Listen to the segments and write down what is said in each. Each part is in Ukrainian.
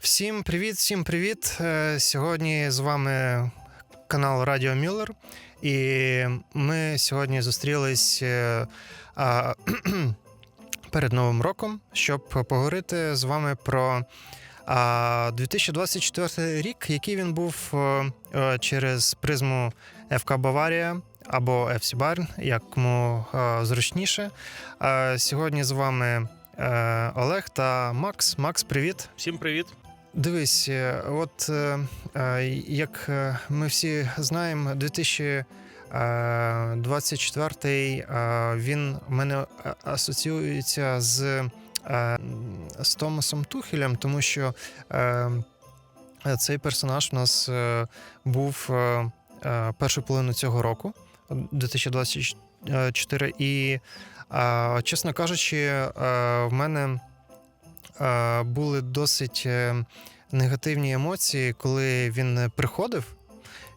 Всім привіт, всім привіт. Е, Сьогодні з вами канал Радіо Мюллер. І ми сьогодні зустрілись е, перед Новим роком, щоб поговорити з вами про а, 2024 рік, який він був е, через призму ФК Баварія або FC Bayern, як кому зручніше. Сьогодні з вами Олег та Макс. Макс, привіт. Всім привіт. Дивись, е, от е, е, як ми всі знаємо, 2024 е, він мене асоціюється з, з Томасом Тухелем, тому що цей персонаж у нас був першу половину цього року, 2024, і, чесно кажучи, в мене були досить е, негативні емоції, коли він приходив,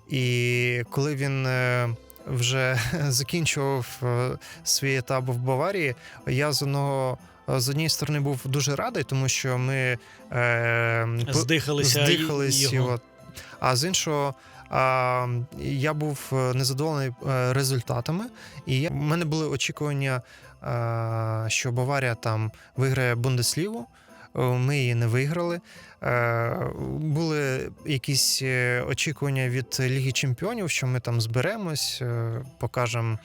і коли він е, вже закінчував е, свій етап в Баварії, я з одного. З однієї сторони був дуже радий, тому що ми е, по- Здихалися, його. А з іншого, а, я був е, незадоволений е, результатами, і я, в мене були очікування, а, що Баварія там виграє Бундесліву. Ми її не виграли. Е, Були якісь е, очікування від Ліги Чемпіонів, що ми там зберемось, е, покажемо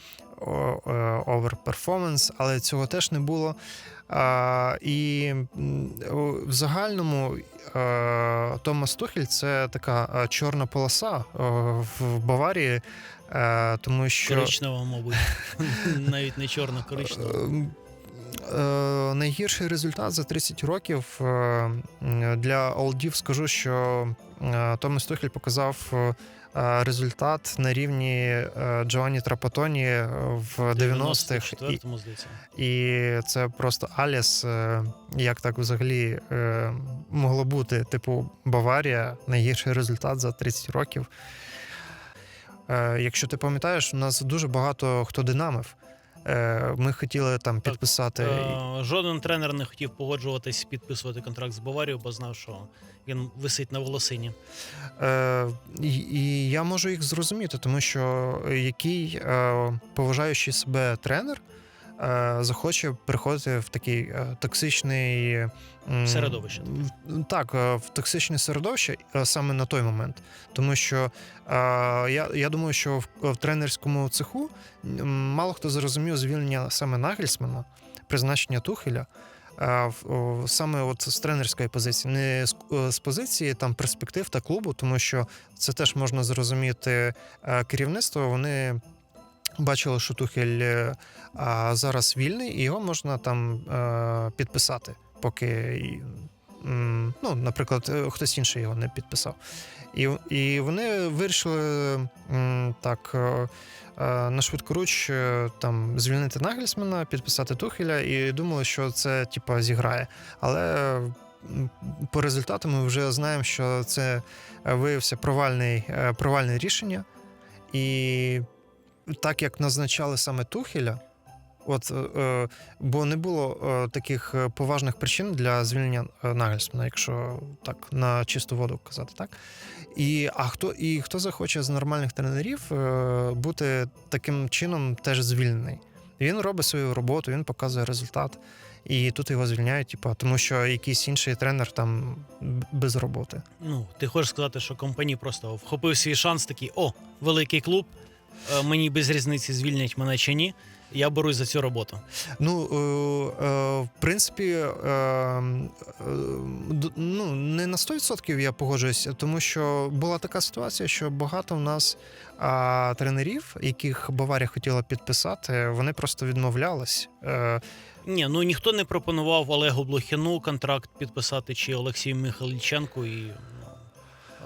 оверперформанс, але цього теж не було. І в загальному Томас Тухель це така чорна полоса в Баварії, тому що Коричнева, мабуть. Навіть не чорно коричнева. Е, Найгірший результат за 30 років е, для олдів скажу, що е, Томас Тухель показав е, результат на рівні е, Джованні Трапатоні в 90-х. І, 94-му, здається. і це просто Аліс. е, Як так взагалі е, могло бути? Типу, Баварія, найгірший результат за 30 років. Якщо ти пам'ятаєш, у нас дуже багато хто динамив. Е, Ми хотіли там підписати. Е, Жоден тренер не хотів погоджуватись підписувати контракт з Баварією, бо знав, що він висить на волосині. Е, і, я можу їх зрозуміти, тому що який поважаючий себе тренер захоче приходити в такий е, токсичний Середовище. Так, е, в токсичне середовище е, саме на той момент. Тому що е, я, я думаю, що в, в тренерському цеху мало хто зрозумів звільнення саме Нагельсмана, призначення Тухеля. е, Саме от з тренерської позиції, не з, е, з позиції там перспектив та клубу, тому що це теж можна зрозуміти е, керівництво. Вони бачили, що Тухель е, а, зараз вільний, і його можна там е, підписати, поки, ну, наприклад, е, хтось інший його не підписав. І, і вони вирішили так. На швидкоруч там звільнити Нагельсмана, підписати Тухеля, і думали, що це типа зіграє. Але по результату ми вже знаємо, що це виявився провальний, провальне рішення. І так як назначали саме Тухеля, от, е, е, бо не було е, таких е, поважних причин для звільнення е, Нагельсмана, якщо так на чисту воду казати, так? І, а хто, і хто захоче з нормальних тренерів е, бути таким чином теж звільнений? Він робить свою роботу, він показує результат. І тут його звільняють, типу, тому що якийсь інший тренер там без роботи. Ну, ти хочеш сказати, що компаній просто вхопив свій шанс, такий: о, великий клуб, мені без різниці звільнять мене чи ні. Я берусь за цю роботу. Ну, е, е, в принципі, е, е, ну, не на 100% я погоджуюся, тому що була така ситуація, що багато в нас тренерів, яких Баварія хотіла підписати, вони просто відмовлялись. Е, Ні, ну ніхто не пропонував Олегу Блохіну контракт підписати чи Олексію Михайліченку і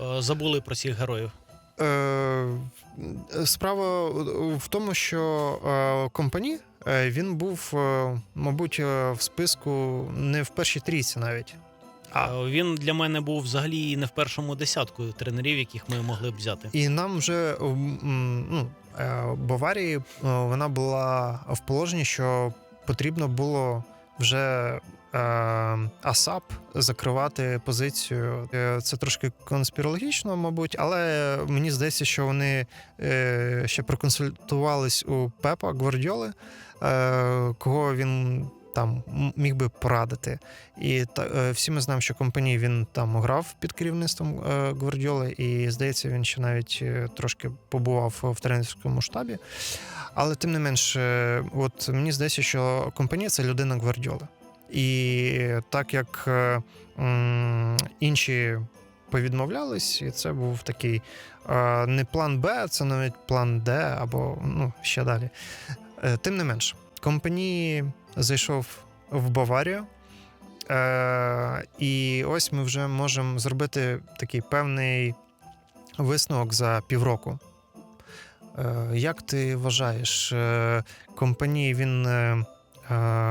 ну, е, забули про цих героїв. Е, Справа в тому, що е, компані е, він був, мабуть, в списку не в першій трійці навіть. А. Він для мене був взагалі не в першому десятку тренерів, яких ми могли б взяти. І нам вже ну, Баварії вона була в положенні, що потрібно було вже АСАП закривати позицію. Е, Це трошки конспірологічно, мабуть, але мені здається, що вони е, ще проконсультувались у Пепа Гвардіоли, е, кого він там міг би порадити. І та, е, всі ми знаємо, що компанії він там грав під керівництвом е, Гвардіоли, і здається, він ще навіть е, трошки побував в тренерському штабі. Але тим не менш, е, от мені здається, що компанія це людина Гвардіоли. І так як е, інші повідмовлялись, і це був такий е, не план Б, це навіть план Д або ну, ще далі. Е, Тим не менш, компанії зайшов в Баварію. Е, і ось ми вже можемо зробити такий певний висновок за півроку. Е, як ти вважаєш, компанії він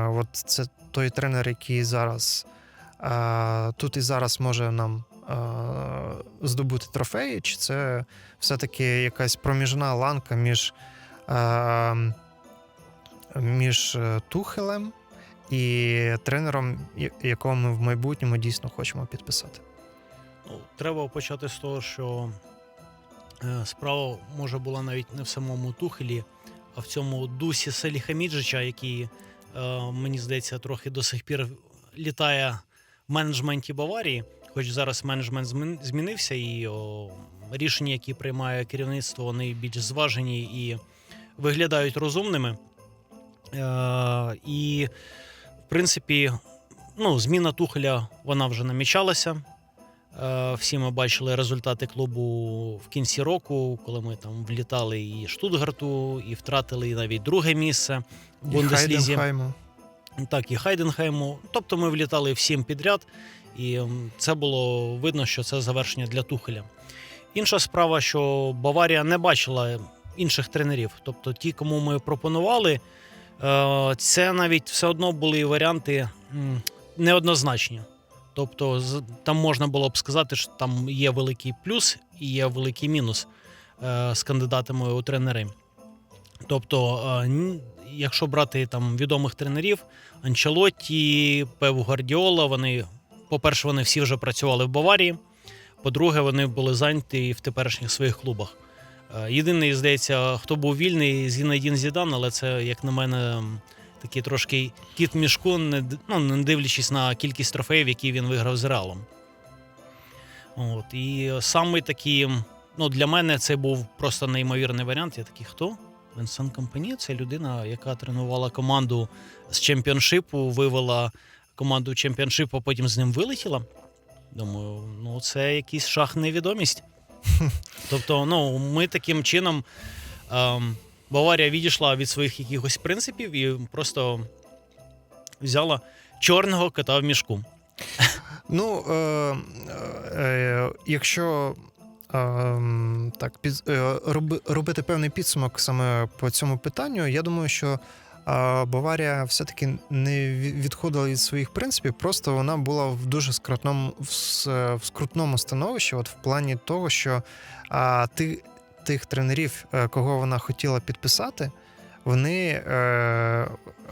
от це той тренер, який зараз тут і зараз може нам здобути трофеї, чи це все-таки якась проміжна ланка між, між е, Тухелем і тренером, якого ми в майбутньому дійсно хочемо підписати? Ну, треба почати з того, що е, справа може була навіть не в самому Тухелі, а в цьому дусі Селіхаміджича, який, е, мені здається, трохи до сих пір літає в менеджменті Баварії. Хоч зараз менеджмент змінився, і о, рішення, які приймає керівництво, вони більш зважені і виглядають розумними. Е, і, в принципі, ну, зміна Тухеля вона вже намічалася. Е, Всі ми бачили результати клубу в кінці року, коли ми там влітали і Штутгарту, і втратили навіть друге місце в І Бундеслізі. Хайденхайму. Так, і Хайденхайму. Тобто ми влітали всім підряд, і це було видно, що це завершення для Тухеля. Інша справа, що Баварія не бачила інших тренерів. Тобто, ті, кому ми пропонували, е, це навіть все одно були варіанти неоднозначні. Тобто, там можна було б сказати, що там є великий плюс і є великий мінус е, з кандидатами у тренери. Тобто, е, якщо брати там відомих тренерів, Анчелотті, Пев Гвардіола, вони, по-перше, вони всі вже працювали в Баварії. По-друге, вони були зайняті в теперішніх своїх клубах. Е, Єдиний, здається, хто був вільний, Зінедін Зідан, але це, як на мене, такий трошки кіт в мішку, не, ну, не дивлячись на кількість трофеїв, які він виграв з Реалом. От, і саме такий, ну, для мене це був просто неймовірний варіант. Я такий, хто? Венсан Компані це людина, яка тренувала команду з чемпіоншипу, вивела команду чемпіоншипу, а потім з ним вилетіла. Думаю, ну це якийсь шах невідомість. Тобто, ну, ми таким чином. Ем, Баварія відійшла від своїх якихось принципів і просто взяла чорного кота в мішку. Ну, е, е, якщо е, так, під, е, роби, робити певний підсумок саме по цьому питанню, я думаю, що е, Баварія все-таки не відходила від своїх принципів, просто вона була в дуже скрутному, в, скрутному становищі, от в плані того, що е, ти, тих тренерів, е, кого вона хотіла підписати, вони е,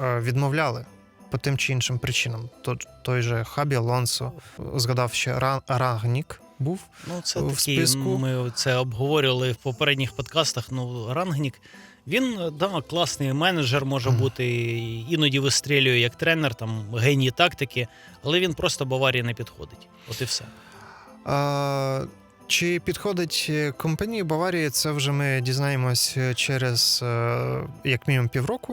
е, відмовляли по тим чи іншим причинам. То, той же Хабі Алонсо, згадав ще Ра- Рагнік був. Ну, це в такі, списку. ми це обговорювали в попередніх подкастах. Ну, Рангнік, він да, класний менеджер може Мгм. бути, іноді вистрілює як тренер, там геній тактики, але він просто Баварії не підходить. От і все. А, чи підходить е, компанії Баварії, це вже ми дізнаємось е, через е, як мінімум півроку.